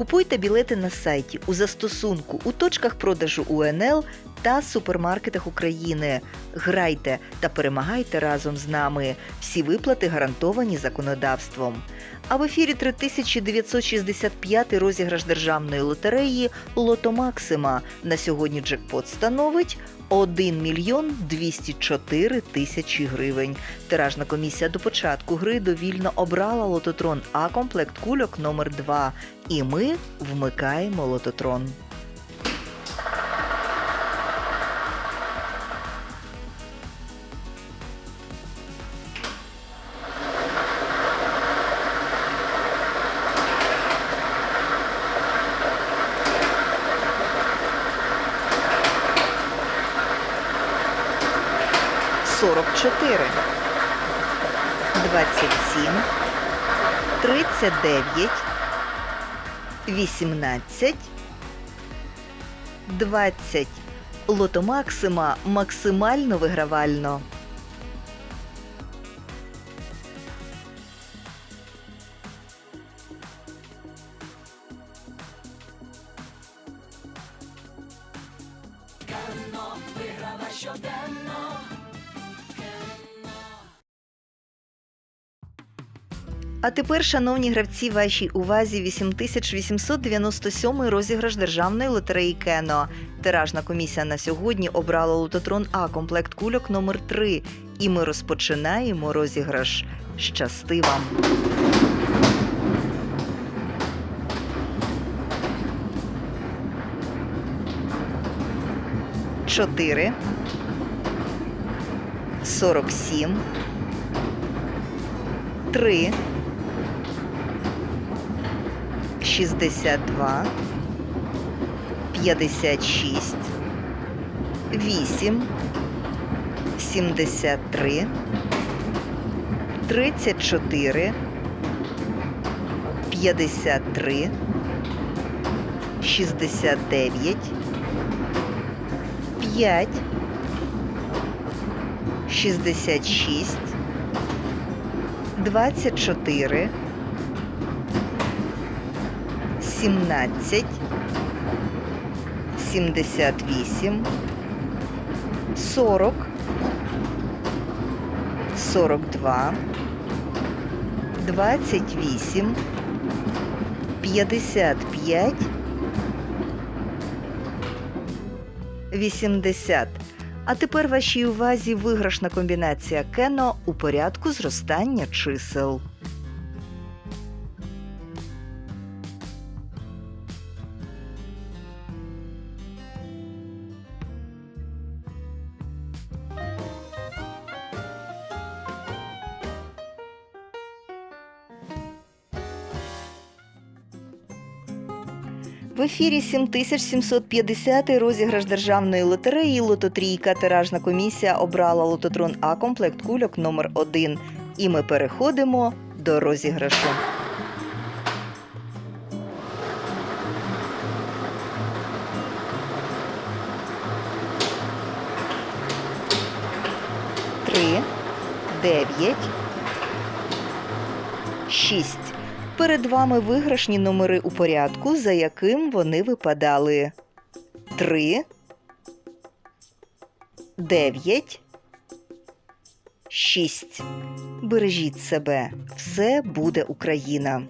Купуйте білети на сайті у застосунку у точках продажу УНЛ та супермаркетах України. Грайте та перемагайте разом з нами. Всі виплати гарантовані законодавством. А в ефірі 3965 розіграш державної лотереї Лото Максима. На сьогодні джекпот становить 1 мільйон 204 тисячі гривень. Тиражна комісія до початку гри довільно обрала лототрон А комплект кульок номер 2 І ми вмикаємо лототрон. Сорок чотири, двадцять сім, тридцять дев'ять, вісімнадцять, двадцять. Лото Максима максимально вигравально. А тепер, шановні гравці, вашій увазі 8897 розіграш державної лотереї Кено. Тиражна комісія на сьогодні обрала лототрон А комплект кульок номер 3 І ми розпочинаємо розіграш. Щасти вам! Чотири. Сорок сім. Три. Шістдесят два. П'ятдесят шість. Вісім. Сімдесят три. Тридцять чотири. П'ятдесят три. Шістдесят дев'ять. П'ять. Шістдесят шість. 24, 17, 78, 40, 42, 28, 55, 80. А тепер вашій увазі виграшна комбінація Кено у порядку зростання чисел. В ефірі 7750 розіграш державної лотереї Лототрійка. Тиражна комісія обрала лототрон А комплект кульок номер 1 І ми переходимо до розіграшу. Три, дев'ять, шість. Перед вами виграшні номери у порядку, за яким вони випадали. 3, 9, 6. Бережіть себе. Все буде Україна.